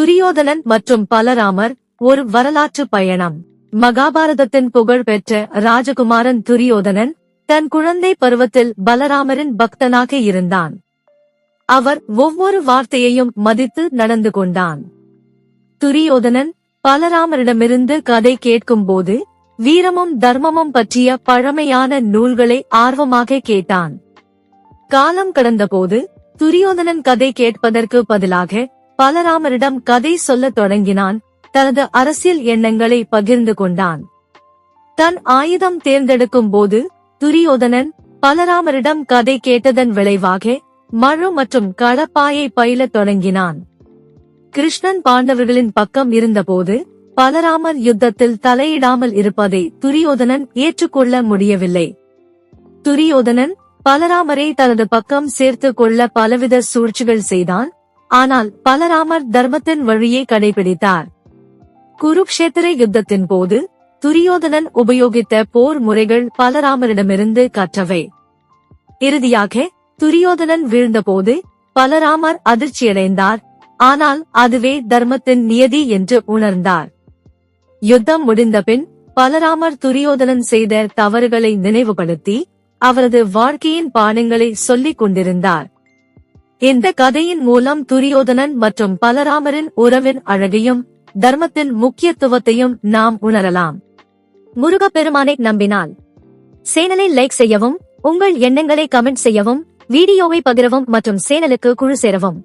துரியோதனன் மற்றும் பலராமர் ஒரு வரலாற்று பயணம். மகாபாரதத்தின் புகழ் பெற்ற ராஜகுமாரன் துரியோதனன் தன் குழந்தை பருவத்தில் பலராமரின் பக்தனாக இருந்தான். அவர் ஒவ்வொரு வார்த்தையையும் மதித்து நடந்து கொண்டான். துரியோதனன் பலராமரிடமிருந்து கதை கேட்கும்போது வீரமும் தர்மமும் பற்றிய பழமையான நூல்களை ஆர்வமாக கேட்டான். காலம் கடந்தபோது துரியோதனன் கதை கேட்பதற்கு பதிலாக பலராமரிடம் கதை சொல்லத் தொடங்கினான். தனது அரசியல் எண்ணங்களை பகிர்ந்து கொண்டான். தன் ஆயுதம் தேர்ந்தெடுக்கும் போது துரியோதனன் பலராமரிடம் கதை கேட்டதன் விளைவாக மழு மற்றும் களப்பாயை பயிலத் தொடங்கினான். கிருஷ்ணன் பாண்டவர்களின் பக்கம் இருந்தபோது பலராமர் யுத்தத்தில் தலையிடாமல் இருப்பதை துரியோதனன் ஏற்றுக்கொள்ள முடியவில்லை. துரியோதனன் பலராமரை தனது பக்கம் சேர்த்துக் கொள்ள பலவித சூழ்ச்சிகள் செய்தான். ஆனால் பலராமர் தர்மத்தின் வழியே கடைபிடித்தார். குருக்ஷேத்திர யுத்தத்தின் போது துரியோதனன் உபயோகித்த போர் முறைகள் பலராமரிடமிருந்து கற்றவை. இறுதியாக துரியோதனன் வீழ்ந்தபோது பலராமர் அதிர்ச்சியடைந்தார் ஆனால் அதுவே தர்மத்தின் நியதி என்று உணர்ந்தார். யுத்தம் முடிந்தபின் பலராமர் துரியோதனன் செய்த தவறுகளை நினைவுபடுத்தி அவரது வாழ்க்கையின் பாடங்களை சொல்லிக் கொண்டிருந்தார். இந்த கதையின் மூலம் துரியோதனன் மற்றும் பலராமரின் உறவின் அழகையும் தர்மத்தின் முக்கியத்துவத்தையும் நாம் உணரலாம். முருகப்பெருமானை நம்பினால். சேனலை லைக் செய்யவும் உங்கள் எண்ணங்களை கமெண்ட் செய்யவும் வீடியோவை பகிரவும் மற்றும் சேனலுக்கு குழு சேரவும்.